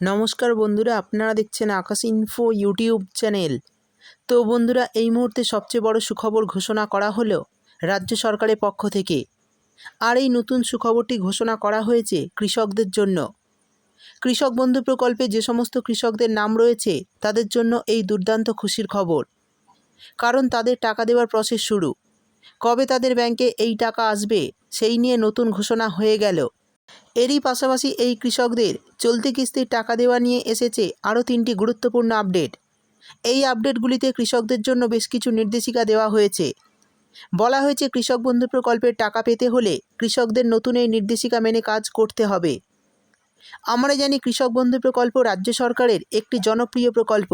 নমস্কার বন্ধুরা, আপনারা দেখছেন আকাশ ইনফো ইউটিউব চ্যানেল। তো বন্ধুরা, এই মুহূর্তে সবচেয়ে বড় সুখবর ঘোষণা করা হলো রাজ্য সরকারের পক্ষ থেকে। আর এই নতুন সুখবরটি ঘোষণা করা হয়েছে কৃষকদের জন্য। কৃষক বন্ধু প্রকল্পে যে সমস্ত কৃষকদের নাম রয়েছে, তাদের জন্য এই দুর্দান্ত খুশির খবর। কারণ তাদের টাকা দেওয়ার প্রসেস শুরু। কবে তাদের ব্যাংকে এই টাকা আসবে, সেই নিয়ে নতুন ঘোষণা হয়ে গেল। এরই পাশাপাশি এই কৃষকদের চলতি কিস্তির টাকা দেওয়া নিয়ে এসেছে আরও তিনটি গুরুত্বপূর্ণ আপডেট। এই আপডেটগুলিতে কৃষকদের জন্য বেশ কিছু নির্দেশিকা দেওয়া হয়েছে। বলা হয়েছে, কৃষক বন্ধু প্রকল্পের টাকা পেতে হলে কৃষকদের নতুন এই নির্দেশিকা মেনে কাজ করতে হবে। আমরা জানি, কৃষক বন্ধু প্রকল্প রাজ্য সরকারের একটি জনপ্রিয় প্রকল্প।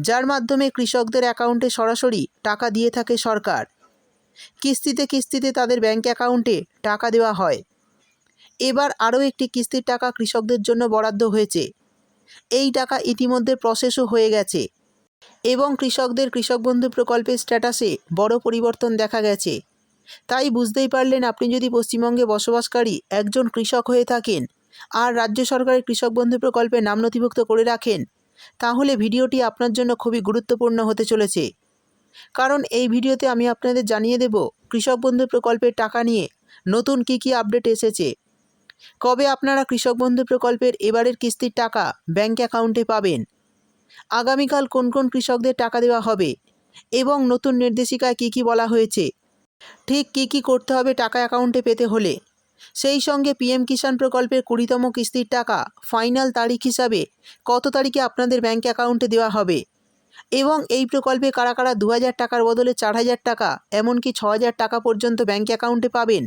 যার মাধ্যমে কৃষকদের অ্যাকাউন্টে সরাসরি টাকা দিয়ে থাকে সরকার। কিস্তিতে কিস্তিতে তাদের ব্যাংক অ্যাকাউন্টে টাকা দেওয়া হয়। এবার আরও একটি কিস্তির টাকা কৃষকদের জন্য বরাদ্দ হয়েছে। এই টাকা ইতিমধ্যে প্রসেসও হয়ে গেছে এবং কৃষকদের কৃষক বন্ধু প্রকল্পের স্ট্যাটাসে বড় পরিবর্তন দেখা গেছে। তাই বুঝতেই পারলেন আপনি যদি পশ্চিমবঙ্গে বসবাসকারী একজন কৃষক হয়ে থাকেন আর রাজ্য সরকারের কৃষক বন্ধু প্রকল্পে নাম নথিভুক্ত করে রাখেন, তাহলে ভিডিওটি আপনার জন্য খুবই গুরুত্বপূর্ণ হতে চলেছে। কারণ এই ভিডিওতে আমি আপনাদের জানিয়ে দেব কৃষক বন্ধু প্রকল্পের টাকা নিয়ে নতুন কী কী আপডেট এসেছে। কবে আপনারা কৃষক বন্ধু প্রকল্পের এবারের কিস্তির টাকা ব্যাংক অ্যাকাউন্টে পাবেন? আগামীকাল কোন কোন কৃষকদের টাকা দেওয়া হবে? এবং নতুন নির্দেশিকায় কী কী বলা হয়েছে? ঠিক কী কী করতে হবে টাকা অ্যাকাউন্টে পেতে হলে? সেই সঙ্গে পিএম কিষাণ প্রকল্পের কুড়িতম কিস্তির টাকা ফাইনাল তারিখ হিসাবে কত তারিখে আপনাদের ব্যাংক অ্যাকাউন্টে দেওয়া হবে? এবং এই প্রকল্পে কারা কারা দু হাজার টাকার বদলে চার হাজার টাকা, এমনকি ছ টাকা পর্যন্ত ব্যাংক অ্যাকাউন্টে পাবেন?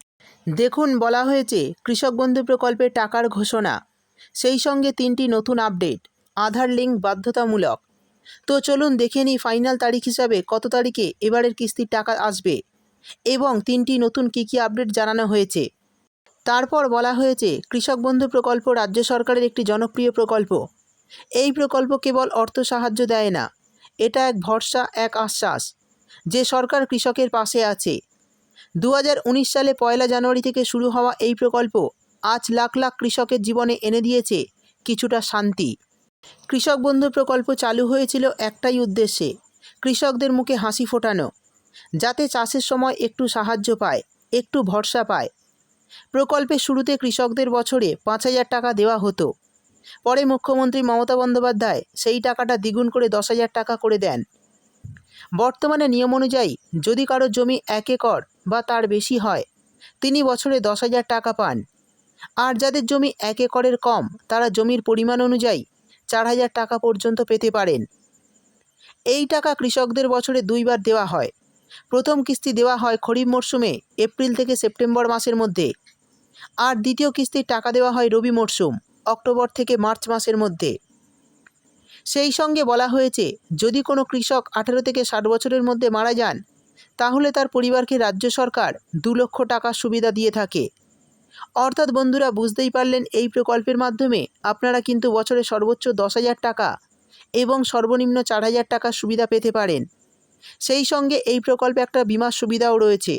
দেখুন বলা হয়েছে, কৃষক বন্ধু প্রকল্পের টাকার ঘোষণা। সেই সঙ্গে তিনটি নতুন আপডেট, আধার লিঙ্ক বাধ্যতামূলক। তো চলুন দেখে নিই ফাইনাল তারিখ হিসাবে কত তারিখে এবারের কিস্তির টাকা আসবে এবং তিনটি নতুন কী কী আপডেট জানানো হয়েছে। তারপর বলা হয়েছে, কৃষক বন্ধু প্রকল্প রাজ্য সরকারের একটি জনপ্রিয় প্রকল্প। এই প্রকল্প কেবল অর্থ সাহায্য দেয় না, এটা এক ভরসা, এক আশ্বাস। যে সরকার কৃষকের পাশে আছে দু হাজার উনিশ সালে পয়লা জানুয়ারি থেকে শুরু হওয়া এই প্রকল্প আজ লাখ লাখ কৃষকের জীবনে এনে দিয়েছে কিছুটা শান্তি। কৃষক বন্ধু প্রকল্প চালু হয়েছিল একটাই উদ্দেশ্যে, কৃষকদের মুখে হাসি ফোটানো, যাতে চাষের সময় একটু সাহায্য পায়, একটু ভরসা পায়। প্রকল্পের শুরুতে কৃষকদের বছরে পাঁচ হাজার টাকা দেওয়া হতো। পরে মুখ্যমন্ত্রী মমতা বন্দ্যোপাধ্যায় সেই টাকাটা দ্বিগুণ করে দশ হাজার টাকা করে দেন। বর্তমানে নিয়ম অনুযায়ী যদি কারও জমি এক একর বা তার বেশি হয়, তিনি বছরে দশ হাজার টাকা পান। আর যাদের জমি এক একরের কম, তারা জমির পরিমাণ অনুযায়ী চার হাজার টাকা পর্যন্ত পেতে পারেন। এই টাকা কৃষকদের বছরে দুইবার দেওয়া হয়। প্রথম কিস্তি দেওয়া হয় খরিফ মরশুমে, এপ্রিল থেকে সেপ্টেম্বর মাসের মধ্যে। আর দ্বিতীয় কিস্তির টাকা দেওয়া হয় রবি মরশুম, অক্টোবর থেকে মার্চ মাসের মধ্যে। সেই সঙ্গে বলা হয়েছে, যদি কোনো কৃষক আঠেরো থেকে ষাট বছরের মধ্যে মারা যান, তাহলে তার পরিবারকে রাজ্য সরকার দু লক্ষ টাকার সুবিধা দিয়ে থাকে। অর্থাৎ বন্ধুরা, বুঝতেই পারলেন এই প্রকল্পের মাধ্যমে আপনারা কিন্তু বছরে সর্বোচ্চ দশ হাজার টাকা এবং সর্বনিম্ন চার হাজার টাকার সুবিধা পেতে পারেন। সেই সঙ্গে এই প্রকল্পে একটা বিমার সুবিধাও রয়েছে।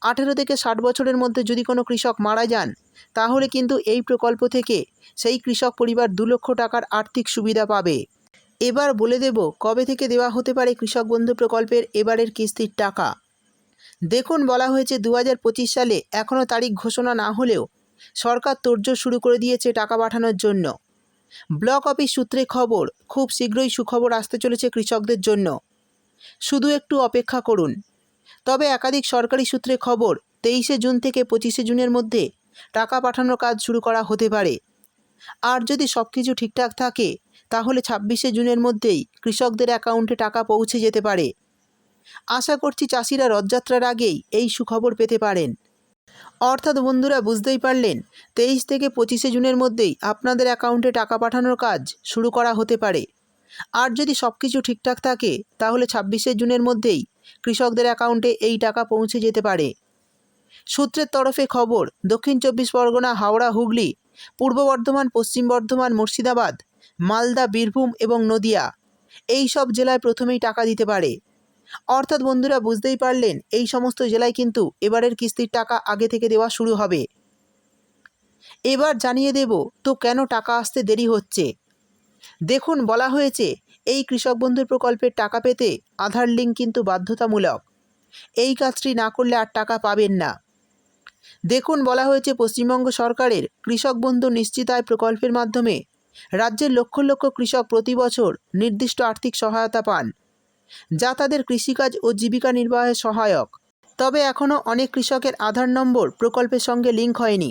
আঠেরো থেকে ষাট বছরের মধ্যে যদি কোনো কৃষক মারা যান তাহলে কিন্তু এই প্রকল্প থেকে সেই কৃষক পরিবার দু লক্ষ টাকার আর্থিক সুবিধা পাবে। এবার বলে দেব, কবে থেকে দেওয়া হতে পারে কৃষক বন্ধু প্রকল্পের এবারের কিস্তির টাকা? দেখুন, বলা হয়েছে দু হাজার পঁচিশ সালে এখনও তারিখ ঘোষণা না হলেও সরকার তোড়জোড় শুরু করে দিয়েছে টাকা পাঠানোর জন্য। ব্লক অফিস সূত্রে খবর, খুব শীঘ্রই সুখবর আসতে চলেছে কৃষকদের জন্য। শুধু একটু অপেক্ষা করুন। তবে একাধিক সরকারি সূত্রে খবর, তেইশে জুন থেকে পঁচিশে জুনের মধ্যে টাকা পাঠানোর কাজ শুরু করা হতে পারে। আর যদি সব কিছু ঠিকঠাক থাকে, তাহলে ছাব্বিশে জুনের মধ্যেই কৃষকদের অ্যাকাউন্টে টাকা পৌঁছে যেতে পারে। আশা করছি চাষিরা রথযাত্রার আগেই এই সুখবর পেতে পারেন। অর্থাৎ বন্ধুরা বুঝতেই পারলেন, তেইশ থেকে পঁচিশে জুনের মধ্যেই আপনাদের অ্যাকাউন্টে টাকা পাঠানোর কাজ শুরু করা হতে পারে। আর যদি সব কিছু ঠিকঠাক থাকে, তাহলে ছাব্বিশে জুনের মধ্যেই কৃষকদের অ্যাকাউন্টে এই টাকা পৌঁছে যেতে পারে। সূত্রের তরফে খবর, দক্ষিণ চব্বিশ পরগনা, হাওড়া, হুগলি, পূর্ব বর্ধমান, পশ্চিম বর্ধমান, মুর্শিদাবাদ, মালদা, বীরভূম এবং নদিয়া। এই সব জেলায় প্রথমেই টাকা দিতে পারে। অর্থাৎ বন্ধুরা বুঝতেই পারলেন, এই সমস্ত জেলায় কিন্তু এবারের কিস্তির টাকা আগে থেকে দেওয়া শুরু হবে। এবার জানিয়ে দেব, তো কেন টাকা আসতে দেরি হচ্ছে? দেখুন, বলা হয়েছে, এই কৃষক বন্ধুর প্রকল্পের টাকা পেতে আধার লিঙ্ক কিন্তু বাধ্যতামূলক। এই কাজটি না করলে আর টাকা পাবেন না। দেখুন বলা হয়েছে পশ্চিমবঙ্গ সরকারের কৃষক বন্ধু নিশ্চিত আয় প্রকল্পের মাধ্যমে রাজ্যের লক্ষ লক্ষ কৃষক প্রতি বছর নির্দিষ্ট আর্থিক সহায়তা পান, যা তাদের কৃষিকাজ ও জীবিকা নির্বাহে সহায়ক। তবে এখনও অনেক কৃষকের আধার নম্বর প্রকল্পের সঙ্গে লিঙ্ক হয়নি,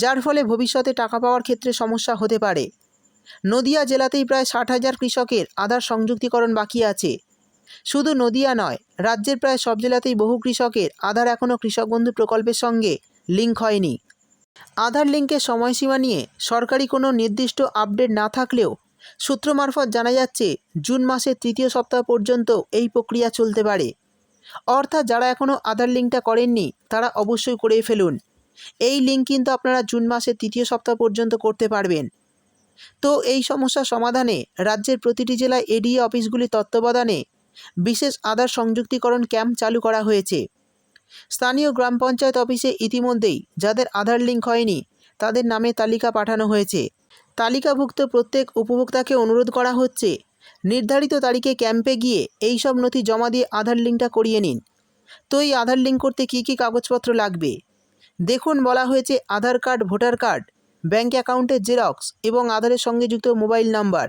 যার ফলে ভবিষ্যতে টাকা পাওয়ার ক্ষেত্রে সমস্যা হতে পারে। নদিয়া জেলাতেই প্রায় ষাট হাজার কৃষকের আধার সংযুক্তিকরণ বাকি আছে। শুধু নদিয়া নয়, রাজ্যের প্রায় সব জেলাতেই বহু কৃষকের আধার এখনও কৃষক বন্ধু প্রকল্পের সঙ্গে লিঙ্ক হয়নি। আধার লিঙ্কের সময়সীমা নিয়ে সরকারি কোনো নির্দিষ্ট আপডেট না থাকলেও সূত্র মারফত জানা যাচ্ছে, জুন মাসের তৃতীয় সপ্তাহ পর্যন্ত এই প্রক্রিয়া চলতে পারে। অর্থাৎ যারা এখনও আধার লিঙ্কটা করেননি, তারা অবশ্যই করে ফেলুন। এই লিঙ্ক কিন্তু আপনারা জুন মাসের তৃতীয় সপ্তাহ পর্যন্ত করতে পারবেন। তো এই সমস্যা সমাধানে রাজ্যের প্রতিটি জেলায় এডিএ অফিসগুলি তত্ত্বাবধানে বিশেষ আধার সংযুক্তিকরণ ক্যাম্প চালু করা হয়েছে। স্থানীয় গ্রাম পঞ্চায়েত অফিসে ইতিমধ্যেই যাদের আধার লিঙ্ক হয়নি, তাদের নামে তালিকা পাঠানো হয়েছে। তালিকাভুক্ত প্রত্যেক উপভোক্তাকে অনুরোধ করা হচ্ছে, নির্ধারিত তারিখে ক্যাম্পে গিয়ে এই সব নথি জমা দিয়ে আধার লিঙ্কটা করিয়ে নিন। তো এই আধার লিঙ্ক করতে কী কী কাগজপত্র লাগবে? দেখুন, বলা হয়েছে Aadhaar card, voter card bank অ্যাকাউন্টের জেরক্স এবং আধারের সঙ্গে যুক্ত মোবাইল নাম্বার।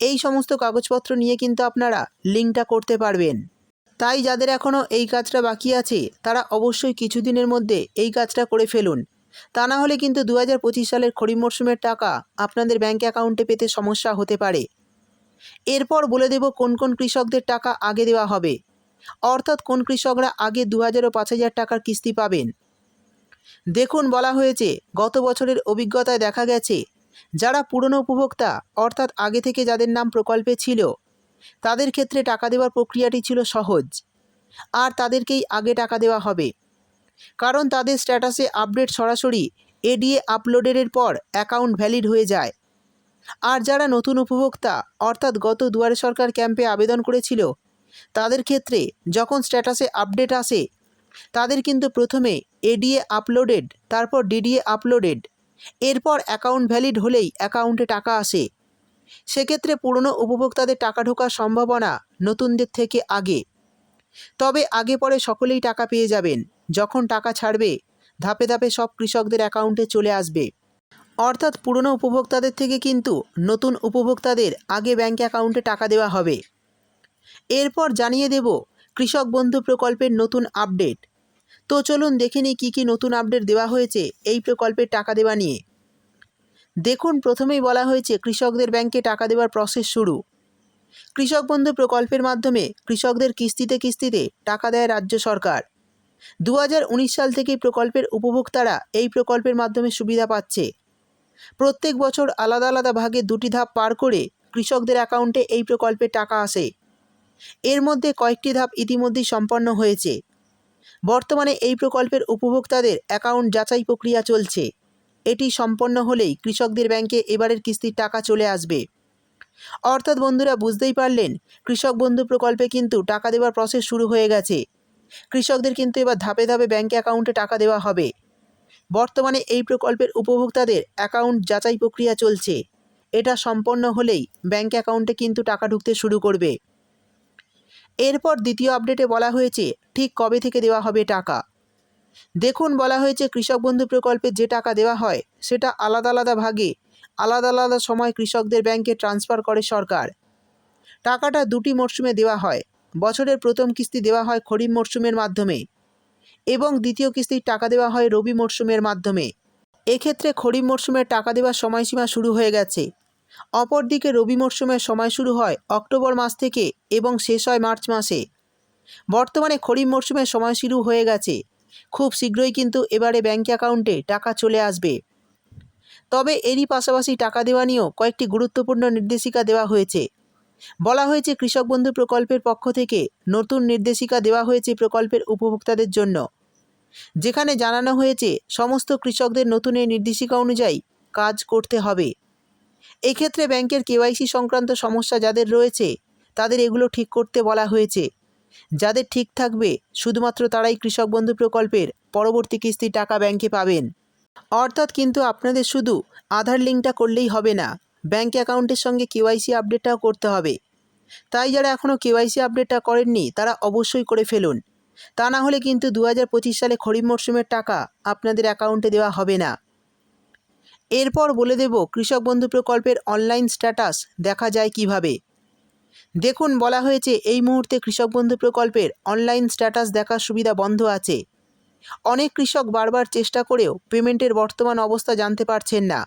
এই সমস্ত কাগজপত্র নিয়ে কিন্তু আপনারা লিঙ্কটা করতে পারবেন। তাই যাদের এখনও এই কাজটা বাকি আছে, তারা অবশ্যই কিছুদিনের মধ্যে এই কাজটা করে ফেলুন। তা না হলে কিন্তু দু হাজার পঁচিশ সালের খরিফ মরশুমের টাকা আপনাদের ব্যাঙ্ক অ্যাকাউন্টে পেতে সমস্যা হতে পারে। এরপর বলে দেব কোন কোন কৃষকদের টাকা আগে দেওয়া হবে। অর্থাৎ কোন কৃষকরা আগে দু হাজার ও পাঁচ হাজার টাকার কিস্তি পাবেন। দেখুন বলা হয়েছে, গত বছরের অভিজ্ঞতায় দেখা গেছে, যারা পুরনো উপভোক্তা, অর্থাৎ আগে থেকে যাদের নাম প্রকল্পে ছিল তাদের ক্ষেত্রে টাকা দেওয়ার প্রক্রিয়াটি ছিল সহজ। আর তাদেরকেই আগে টাকা দেওয়া হবে। কারণ তাদের স্ট্যাটাসে আপডেট সরাসরি এডিএ আপলোডের পর অ্যাকাউন্ট ভ্যালিড হয়ে যায়। আর যারা নতুন উপভোক্তা, অর্থাৎ গত দুয়ারে সরকার ক্যাম্পে আবেদন করেছিল, তাদের ক্ষেত্রে যখন স্ট্যাটাসে আপডেট আসে, তাদের কিন্তু প্রথমে এডিএ আপলোডেড, তারপর ডিডিএ আপলোডেড, এরপর অ্যাকাউন্ট ভ্যালিড হলেই অ্যাকাউন্টে টাকা আসে। সেক্ষেত্রে পুরনো উপভোক্তাদের টাকা ঢোকার সম্ভাবনা নতুনদের থেকে আগে। তবে আগে পরে সকলেই টাকা পেয়ে যাবেন, যখন টাকা ছাড়বে, ধাপে ধাপে সব কৃষকদের অ্যাকাউন্টে চলে আসবে। অর্থাৎ পুরনো উপভোক্তাদের থেকে কিন্তু নতুন উপভোক্তাদের আগে ব্যাঙ্ক অ্যাকাউন্টে টাকা দেওয়া হবে। এরপর জানিয়ে দেব কৃষক বন্ধু প্রকল্পের নতুন আপডেট। তো চলুন দেখে নিই কী কী নতুন আপডেট দেওয়া হয়েছে এই প্রকল্পের টাকা দেওয়া নিয়ে। দেখুন, প্রথমেই বলা হয়েছে কৃষকদের ব্যাংকে টাকা দেওয়ার প্রসেস শুরু। কৃষক বন্ধু প্রকল্পের মাধ্যমে কৃষকদের কিস্তিতে কিস্তিতে টাকা দেয় রাজ্য সরকার। দু হাজার উনিশ সাল থেকে প্রকল্পের উপভোক্তারা এই প্রকল্পের মাধ্যমে সুবিধা পাচ্ছে। প্রত্যেক বছর আলাদা আলাদা ভাগে দুটি ধাপ পার করে কৃষকদের অ্যাকাউন্টে এই প্রকল্পের টাকা আসে। এর মধ্যে কয়েকটি ধাপ ইতিমধ্যেই সম্পন্ন হয়েছে। বর্তমানে এই প্রকল্পের উপভোক্তাদের অ্যাকাউন্ট যাচাই প্রক্রিয়া চলছে। এটি সম্পন্ন হলেই কৃষকদের ব্যাংকে এবারের কিস্তির টাকা চলে আসবে। অর্থাৎ বন্ধুরা, বুঝতেই পারলেন, কৃষক বন্ধু প্রকল্পে কিন্তু টাকা দেওয়ার প্রসেস শুরু হয়ে গেছে। কৃষকদের কিন্তু এবার ধাপে ধাপে ব্যাঙ্ক অ্যাকাউন্টে টাকা দেওয়া হবে। বর্তমানে এই প্রকল্পের উপভোক্তাদের অ্যাকাউন্ট যাচাই প্রক্রিয়া চলছে। এটা সম্পন্ন হলেই ব্যাঙ্ক অ্যাকাউন্টে কিন্তু টাকা ঢুকতে শুরু করবে। এরপর দ্বিতীয় আপডেটে বলা হয়েছে, ঠিক কবে থেকে দেওয়া হবে টাকা। দেখুন বলা হয়েছে কৃষক বন্ধু প্রকল্পে যে টাকা দেওয়া হয়, সেটা আলাদা আলাদা ভাগে, আলাদা আলাদা সময় কৃষকদের ব্যাংকে ট্রান্সফার করে সরকার। টাকাটা দুটি মরশুমে দেওয়া হয়, বছরের প্রথম কিস্তি দেওয়া হয় খরিফ মরশুমের মাধ্যমে এবং দ্বিতীয় কিস্তির টাকা দেওয়া হয় রবি মরশুমের মাধ্যমে। এক্ষেত্রে খরিফ মরশুমের টাকা দেওয়ার সময়সীমা শুরু হয়ে গেছে। অপরদিকে রবি মরশুমের সময় শুরু হয় অক্টোবর মাস থেকে এবং শেষ হয় মার্চ মাসে। বর্তমানে খরিফ মরশুমের সময় শুরু হয়ে গেছে। খুব শীঘ্রই কিন্তু এবারে ব্যাঙ্ক অ্যাকাউন্টে টাকা চলে আসবে। তবে এরই পাশাপাশি টাকা দেওয়া নিয়েও কয়েকটি গুরুত্বপূর্ণ নির্দেশিকা দেওয়া হয়েছে। বলা হয়েছে কৃষক বন্ধু প্রকল্পের পক্ষ থেকে নতুন নির্দেশিকা দেওয়া হয়েছে প্রকল্পের উপভোক্তাদের জন্য। যেখানে জানানো হয়েছে, সমস্ত কৃষকদের নতুন এই নির্দেশিকা অনুযায়ী কাজ করতে হবে। এক্ষেত্রে ব্যাংকের কেওয়াইসি সংক্রান্ত সমস্যা যাদের রয়েছে, তাদের এগুলো ঠিক করতে বলা হয়েছে। যাদের ঠিক থাকবে, শুধুমাত্র তারাই কৃষক বন্ধু প্রকল্পের পরবর্তী কিস্তির টাকা ব্যাংকে পাবেন। অর্থাৎ কিন্তু আপনাদের শুধু আধার লিঙ্কটা করলেই হবে না, ব্যাংক অ্যাকাউন্টের সঙ্গে কেওয়াইসি আপডেটটাও করতে হবে। তাই যারা এখনও কেওয়াইসি আপডেটটা করেননি, তারা অবশ্যই করে ফেলুন। তা না হলে কিন্তু দু হাজার পঁচিশ সালে খরিফ মরশুমের টাকা আপনাদের অ্যাকাউন্টে দেওয়া হবে না। এরপর বলে দেব, কৃষক বন্ধু প্রকল্পের অনলাইন স্ট্যাটাস দেখা যায় কীভাবে। দেখুন, বলা হয়েছে এই মুহূর্তে কৃষক বন্ধু প্রকল্পের অনলাইন স্ট্যাটাস দেখার সুবিধা বন্ধ আছে। অনেক কৃষক বারবার চেষ্টা করেও পেমেন্টের বর্তমান অবস্থা জানতে পারছেন না।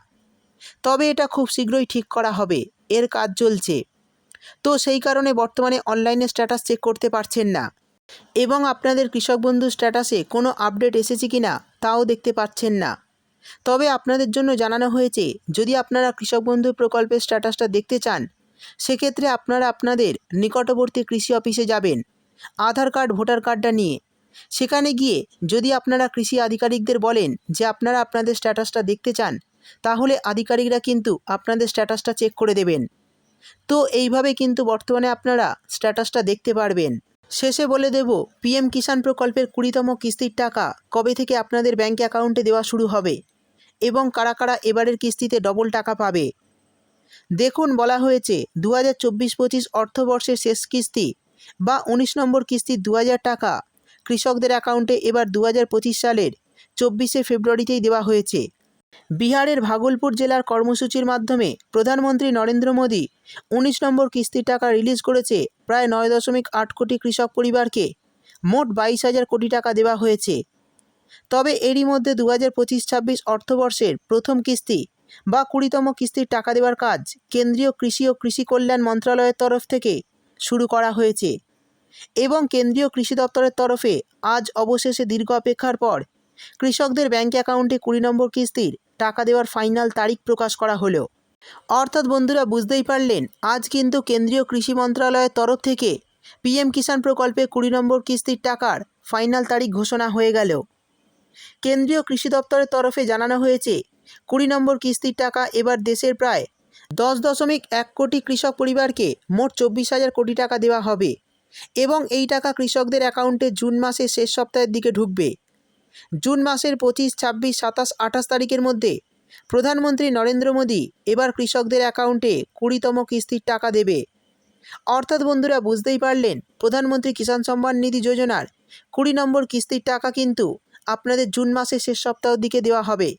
তবে এটা খুব শীঘ্রই ঠিক করা হবে। এর কাজ চলছে। তো সেই কারণে বর্তমানে অনলাইনে স্ট্যাটাস চেক করতে পারছেন না। এবং আপনাদের কৃষক বন্ধু স্ট্যাটাসে কোনো আপডেট এসেছে কি না তাও দেখতে পাচ্ছেন না। তবে আপনাদের জন্য জানানো হয়েছে, যদি আপনারা কৃষক বন্ধু প্রকল্পের স্ট্যাটাসটা দেখতে চান সেক্ষেত্রে আপনারা আপনাদের নিকটবর্তী কৃষি অফিসে যাবেন, আধার কার্ড, ভোটার কার্ডটা নিয়ে। সেখানে গিয়ে যদি আপনারা কৃষি আধিকারিকদের বলেন যে আপনারা আপনাদের স্ট্যাটাসটা দেখতে চান, তাহলে আধিকারিকরা কিন্তু আপনাদের স্ট্যাটাসটা চেক করে দেবেন। তো এইভাবে কিন্তু বর্তমানে আপনারা স্ট্যাটাসটা দেখতে পারবেন। শেষে বলে দেব, পিএম কিষাণ প্রকল্পের কুড়িতম কিস্তির টাকা কবে থেকে আপনাদের ব্যাঙ্ক অ্যাকাউন্টে দেওয়া শুরু হবে? এবং কারা কারা এবারের কিস্তিতে ডবল টাকা পাবে? দেখুন বলা হয়েছে দু হাজার চব্বিশ পঁচিশ অর্থবর্ষের শেষ কিস্তি বা উনিশ নম্বর কিস্তির দু টাকা। কৃষকদের অ্যাকাউন্টে এবার দু হাজার পঁচিশ সালের চব্বিশে ফেব্রুয়ারিতেই দেওয়া হয়েছে। বিহারের ভাগলপুর জেলার কর্মসূচির মাধ্যমে প্রধানমন্ত্রী নরেন্দ্র মোদী উনিশ নম্বর কিস্তির টাকা রিলিজ করেছে প্রায় নয় দশমিক আট কোটি কৃষক পরিবারকে। মোট বাইশ হাজার কোটি টাকা দেওয়া হয়েছে। তবে এরই মধ্যে দু হাজার পঁচিশ ছাব্বিশ অর্থবর্ষের প্রথম কিস্তি বা কুড়িতম কিস্তির টাকা দেওয়ার কাজ কেন্দ্রীয় কৃষি ও কৃষি কল্যাণ মন্ত্রণালয়ের তরফ থেকে শুরু করা হয়েছে। এবং কেন্দ্রীয় কৃষি দপ্তরের তরফে আজ অবশেষে দীর্ঘ অপেক্ষার পর কৃষকদের ব্যাঙ্ক অ্যাকাউন্টে কুড়ি নম্বর কিস্তির টাকা দেওয়ার ফাইনাল তারিখ প্রকাশ করা হলো। অর্থাৎ বন্ধুরা, বুঝতেই পারলেন, আজ কিন্তু কেন্দ্রীয় কৃষি মন্ত্রণালয়ের তরফ থেকে পিএম কিষাণ প্রকল্পে কুড়ি নম্বর কিস্তির টাকার ফাইনাল তারিখ ঘোষণা হয়ে গেল। কেন্দ্রীয় কৃষি দপ্তরের তরফে জানানো হয়েছে কুড়ি নম্বর কিস্তির টাকা এবার দেশের প্রায় দশ দশমিক এক কোটি কৃষক পরিবারকে মোট চব্বিশ হাজার কোটি টাকা দেওয়া হবে এবং এই টাকা কৃষকদের অ্যাকাউন্টে জুন মাসের শেষ সপ্তাহের দিকে ঢুকবে। জুন মাসের পঁচিশ, ছাব্বিশ, সাতাশ, আঠাশ তারিখের মধ্যে প্রধানমন্ত্রী নরেন্দ্র মোদী এবার কৃষকদের অ্যাকাউন্টে কুড়িতম কিস্তির টাকা দেবে। অর্থাৎ বন্ধুরা, বুঝতেই পারলেন, প্রধানমন্ত্রী কিষাণ সম্মান নিধি যোজনার কুড়ি নম্বর কিস্তির টাকা কিন্তু আপনাদের জুন মাসের শেষ সপ্তাহের দিকে দেওয়া হবে।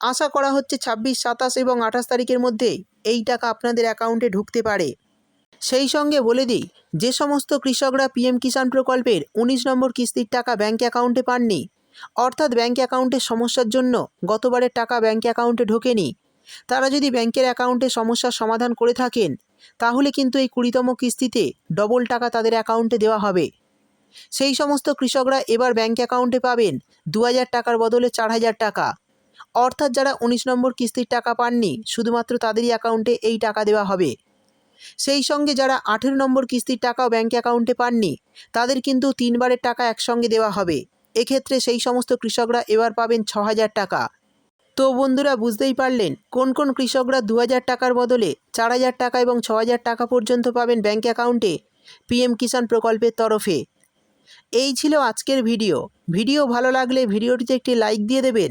আশা করা হচ্ছে ছাব্বিশ, সাতাশ এবং আঠাশ তারিখের মধ্যে এই টাকা আপনাদের অ্যাকাউন্টে ঢুকতে পারে। সেই সঙ্গে বলে দিই, যে সমস্ত কৃষকরা পিএম কিষাণ প্রকল্পের উনিশ নম্বর কিস্তির টাকা ব্যাঙ্ক অ্যাকাউন্টে পাননি, অর্থাৎ ব্যাঙ্ক অ্যাকাউন্টের সমস্যার জন্য গতবারের টাকা ব্যাঙ্ক অ্যাকাউন্টে ঢোকেনি, তারা যদি ব্যাংকের অ্যাকাউন্টে সমস্যার সমাধান করে থাকেন, তাহলে কিন্তু এই কুড়িতম কিস্তিতে ডবল টাকা তাদের অ্যাকাউন্টে দেওয়া হবে। সেই সমস্ত কৃষকরা এবার ব্যাঙ্ক অ্যাকাউন্টে পাবেন দু হাজার টাকার বদলে চার হাজার টাকা। অর্থাৎ যারা উনিশ নম্বর কিস্তির টাকা পাননি, শুধুমাত্র তাদেরই অ্যাকাউন্টে এই টাকা দেওয়া হবে। সেই সঙ্গে যারা আঠেরো নম্বর কিস্তির টাকাও ব্যাঙ্ক অ্যাকাউন্টে পাননি, তাদের কিন্তু তিনবারের টাকা একসঙ্গে দেওয়া হবে। এক্ষেত্রে সেই সমস্ত কৃষকরা এবার পাবেন ছ হাজার টাকা। তো বন্ধুরা, বুঝতেই পারলেন, কোন কোন কৃষকরা দু হাজার টাকার বদলে চার হাজার টাকা এবং ছ হাজার টাকা পর্যন্ত পাবেন ব্যাঙ্ক অ্যাকাউন্টে পিএম কিষাণ প্রকল্পের তরফে। এই ছিল আজকের ভিডিও। ভিডিও ভালো লাগলে ভিডিওটিতে একটি লাইক দিয়ে দেবেন।